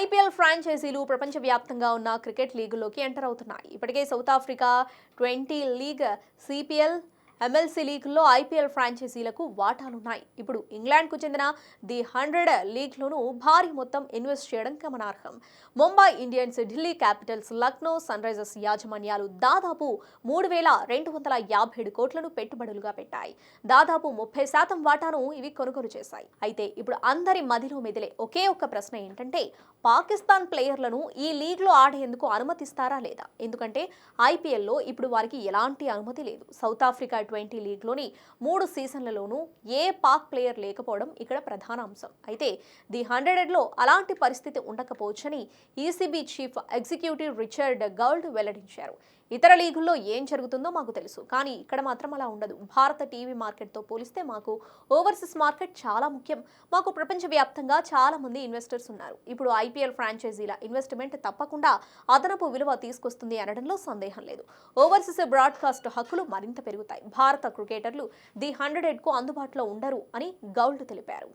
IPL ఫ్రాంచైజీలు ప్రపంచవ్యాప్తంగా ఉన్న cricket లీగులోకి enter అవుతున్నాయి. ఇప్పటికే South Africa twenty league CPL MLC లీగ్లో ఐపీఎల్ ఫ్రాంచైజీలకు వాటాలున్నాయి. ఇప్పుడు ఇంగ్లాండ్కు చెందిన ది హండ్రెడ్ లీగ్లోనూ భారీ మొత్తం ఇన్వెస్ట్ చేయడం గమనార్హం. Mumbai Indians Delhi Capitals Lucknow Sunrisers యాజమాన్యాలు దాదాపు మూడు వేల రెండు వందల యాభై ఏడు కోట్లను పెట్టుబడులుగా పెట్టాయి. దాదాపు ముప్పై శాతం వాటాను ఇవి కొనుగోలు చేశాయి. అయితే ఇప్పుడు అందరి మదిలో మెదిలే ఒకే ఒక్క ప్రశ్న ఏంటంటే పాకిస్తాన్ ప్లేయర్లను ఈ లీగ్లో ఆడేందుకు అనుమతిస్తారా లేదా? ఎందుకంటే ఐపీఎల్లో ఇప్పుడు వారికి ఎలాంటి అనుమతి లేదు. సౌత్ ఆఫ్రికా ట్వంటీ లీగ్లోని మూడు సీజన్లలోనూ ఏ పాక్ ప్లేయర్ లేకపోవడం ఇక్కడ ప్రధాన అంశం. అయితే ది హండ్రెడ్లో అలాంటి పరిస్థితి ఉండకపోవచ్చని ECB chief executive Richard Gould వెల్లడించారు. ఇతర లీగుల్లో ఏం జరుగుతుందో మాకు తెలుసు. కానీ ఇక్కడ మాత్రం అలా ఉండదు. భారత టీవీ మార్కెట్తో పోలిస్తే మాకు ఓవర్సీస్ మార్కెట్ చాలా ముఖ్యం. మాకు ప్రపంచవ్యాప్తంగా చాలా మంది ఇన్వెస్టర్స్ ఉన్నారు. ఇప్పుడు ఐపీఎల్ ఫ్రాంచైజీల ఇన్వెస్ట్మెంట్ తప్పకుండా అదనపు విలువ తీసుకొస్తుంది అనడంలో సందేహం లేదు. ఓవర్సీస్ బ్రాడ్కాస్ట్ హక్కులు మరింత పెరుగుతాయి. భారత క్రికెటర్లు ది హండ్రెడ్ ఎడ్కు అందుబాటులో ఉండరు అని గౌల్డ్ తెలిపారు.